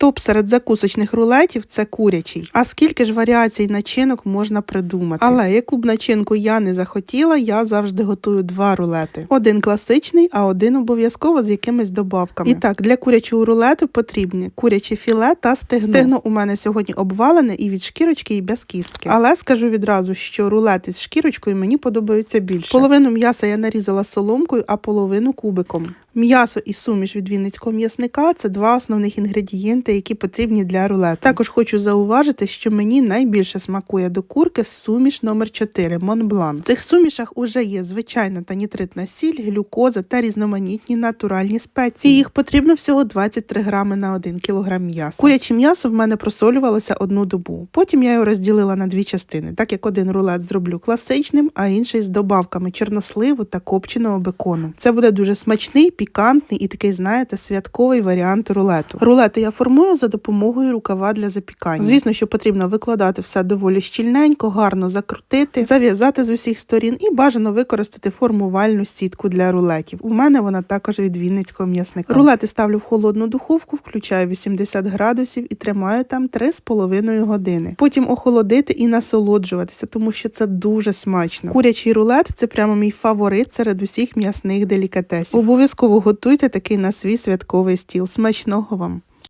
Топ серед закусочних рулетів це курячий. А скільки ж варіацій начинок можна придумати? Але яку б начинку я не захотіла, я завжди готую два рулети: один класичний, а один обов'язково з якимись добавками. І так, для курячого рулету потрібні куряче філе та стегно. Стегно у мене сьогодні обвалене і від шкірочки, і без кістки. Але скажу відразу, що рулети з шкірочкою мені подобаються більше. Половину м'яса я нарізала соломкою, а половину кубиком. М'ясо і суміш від вінницького м'ясника це два основних інгредієнти, які потрібні для рулету. Також хочу зауважити, що мені найбільше смакує до курки суміш номер 4 Монблан. В цих сумішах уже є звичайна та нітритна сіль, глюкоза та різноманітні натуральні спеції. Їх потрібно всього 23 грами на 1 кілограм м'яса. Куряче м'ясо в мене просолювалося одну добу. Потім я його розділила на дві частини, так як один рулет зроблю класичним, а інший з добавками чорносливу та копченого бекону. Це буде дуже смачний, пікантний і такий, знаєте, святковий варіант рулету. Рулети я формую за допомогою рукава для запікання. Звісно, що потрібно викладати все доволі щільненько, гарно закрутити, зав'язати з усіх сторін і бажано використати формувальну сітку для рулетів. У мене вона також від вінницького м'ясника. Рулети ставлю в холодну духовку, включаю 80 градусів і тримаю там 3,5 години. Потім охолодити і насолоджуватися, тому що це дуже смачно. Курячий рулет це прямо мій фаворит серед усіх м'ясних делікатесів. Обов'язково готуйте такий на свій святковий стіл. Смачного вам!